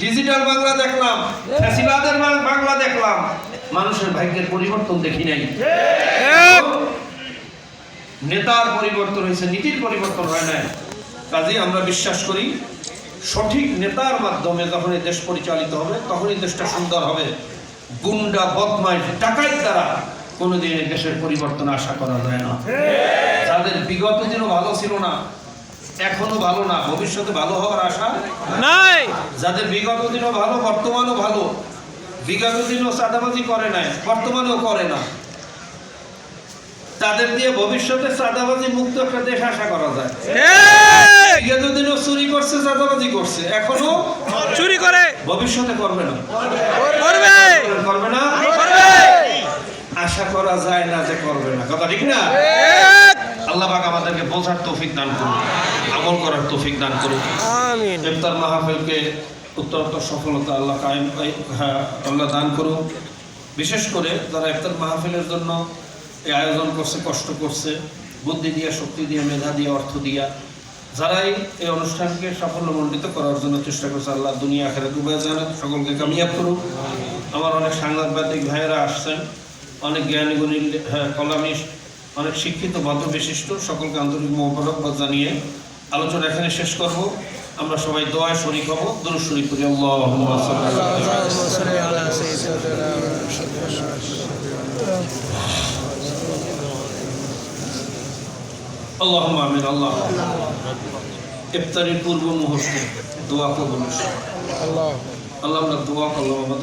Digital Bangla দেখলাম। ফ্যাসিবাদের বাংলা দেখলাম। মানুষের ভাগ্যের পরিবর্তন দেখি নাই। নেতার পরিবর্তন হয়েছে নীতির পরিবর্তন হয় নাই। কাজেই আমরা বিশ্বাস করি সঠিক নেতার মাধ্যমে যখন এই দেশ পরিচালিত হবে তখনই দেশটা সুন্দর হবে। গুন্ডা বদমাইশ ডাকাত দ্বারা কোনোদিন দেশের পরিবর্তন আশা করা যায় না। যাদের বিগত দিনও ভালো ছিল না এখনও ভালো না ভবিষ্যতে ভালো হওয়ার আশা নাই। যাদের বিগত দিনও ভালো বর্তমানও ভালো। বিগত দিনও চাঁদাবাজি করে নাই বর্তমানেও করে না। তাদের দিয়ে ভবিষ্যতে চাঁদাবাজি মুক্ত একটা দেশ আশা করা যায়। বিগত দিনও চুরি করছে চাঁদাবাজি করছে। এখনও চুরি করে। ভবিষ্যতে করবে না। করবে। করবে না। আশা করা যায় না যে করবে না। কথা ঠিক না? আল্লাহ পাক আমাদেরকে বোঝার তৌফিক দান করুন। আমল করার তৌফিক দান করুন। আমিন। ইফতার মাহফিলকে উত্তরোত্তর সফলতা আল্লাহ কায়েম হ্যাঁ, আল্লাহ দান করুন। বিশেষ করে যারা ইফতার মাহফিলের জন্য এই আয়োজন করছে কষ্ট করছে বুদ্ধি দিয়া শক্তি দিয়ে মেধা দিয়ে অর্থ দিয়া যারাই এই অনুষ্ঠানকে সাফল্যমণ্ডিত করার জন্য চেষ্টা করছে আল্লাহ দুনিয়া আখেরা ডুবে জানে সকলকে কামিয়াব করুন আমার অনেক সাংবাদিক ভাইয়েরা আসছেন অনেক জ্ঞানী গুণী হ্যাঁ, কলামিস্ট অনেক শিক্ষিত ভদ্র বিশিষ্ট সকলকে আন্তরিক মোবারকবাদ জানিয়ে আলোচনা এখানে শেষ করব। আমরা সবাই দোয়া শরিক হব। দুরুদ শরীফ করি আলা আল্লাহুম্মা আল্লাহ। ইফতারের পূর্ব মুহূর্তে দোয়া কবুল। আল্লাহ। আল্লাহ আমরা দোয়া করলাম